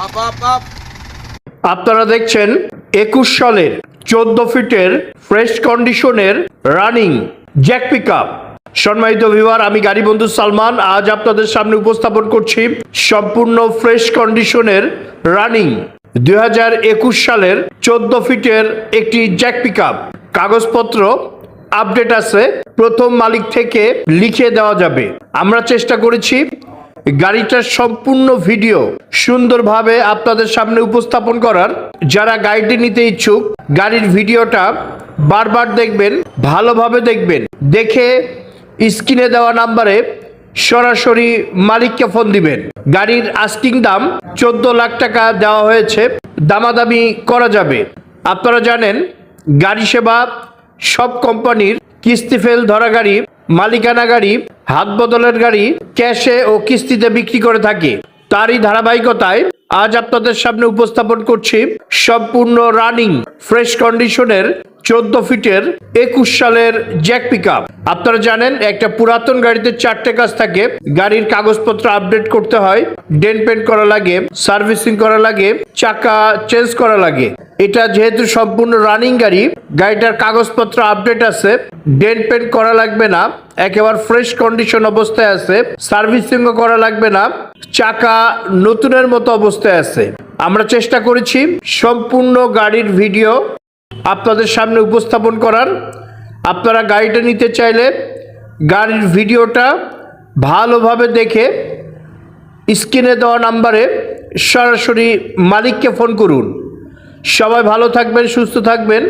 Up up up আপনারা দেখছেন একুশ সালের চোদ্দ ফিটের ফ্রেশ কন্ডিশনের রানিং জ্যাক পিক সম্মানিত ভিউয়ার, আমি গাড়ি বন্ধু সালমান। আজ আপনাদের সামনে উপস্থাপন করছি সম্পূর্ণ ফ্রেশ কন্ডিশনের রানিং। দুই হাজার একুশ সালের চোদ্দ ফিটের একটি জ্যাক পিক কাগজপত্র আপডেট আছে, প্রথম মালিক থেকে লিখে দেওয়া যাবে। আমরা চেষ্টা করেছি গাড়িটার সম্পূর্ণ ভিডিও সুন্দরভাবে আপনাদের সামনে উপস্থাপন করার। যারা গাড়িটি নিতে ইচ্ছুক, গাড়ির ভিডিওটা বারবার দেখবেন, ভালোভাবে দেখবেন। দেখে স্ক্রিনে দেওয়া নাম্বারে সরাসরি মালিককে ফোন দিবেন। গাড়ির আস্কিং দাম চোদ্দ লাখ টাকা দেওয়া হয়েছে, দামাদামি করা যাবে। আপনারা জানেন, গাড়ি সেবা সব কোম্পানির কিস্তি ফেল ধরা গাড়ি, মালিকানা গাড়ি, হাত বদলের গাড়ি ক্যাশে ও কিস্তিতে বিক্রি করে থাকে। তারই ধারাবাহিকতায় আজ আপনাদের সামনে উপস্থাপন করছি সম্পূর্ণ রানিং, ফ্রেশ কন্ডিশনের চোদ্দ ফিটের একুশ সালের জ্যাক পিক আপনারা জানেন, একটা পুরাতন গাড়িতে চারটে কাজ থাকে। গাড়ির কাগজপত্র আপডেট করতে হয়, ডেন পেন্ট করা লাগে, সার্ভিসিং করা লাগে, চাকা চেঞ্জ করা লাগে। এটা যেহেতু সম্পূর্ণ রানিং গাড়ি, গাড়িটার কাগজপত্র আপডেট আছে, ডেন পেন্ট করা লাগবে না, একেবারে ফ্রেশ কন্ডিশন অবস্থায় আছে, সার্ভিসিংও করা লাগবে না, চাকা নতুনের মতো অবস্থায় আছে। আমরা চেষ্টা করেছি, সম্পূর্ণ গাড়ির ভিডিও আপনাদের সামনে উপস্থাপন করার, আপনারা গাড়িটা নিতে চাইলে গাড়ির ভিডিওটা ভালোভাবে দেখে স্ক্রিনে দেওয়া নাম্বারে সরাসরি মালিককে ফোন করুন। সবাই ভালো থাকবেন, সুস্থ থাকবেন,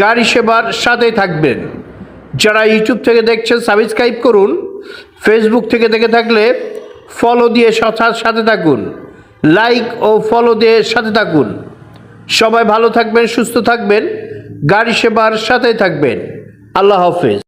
গাড়ি সেবার সাথেই থাকবেন। যারা ইউটিউব থেকে দেখছেন, সাবস্ক্রাইব করুন। ফেসবুক থেকে দেখে থাকলে ফলো দিয়ে সাথে থাকুন। লাইক ও ফলো দিয়ে সাথে থাকুন। সবাই ভালো থাকবেন সুস্থ থাকবেন গাড়ি সেবার সাথে থাকবেন। আল্লাহ হাফেজ।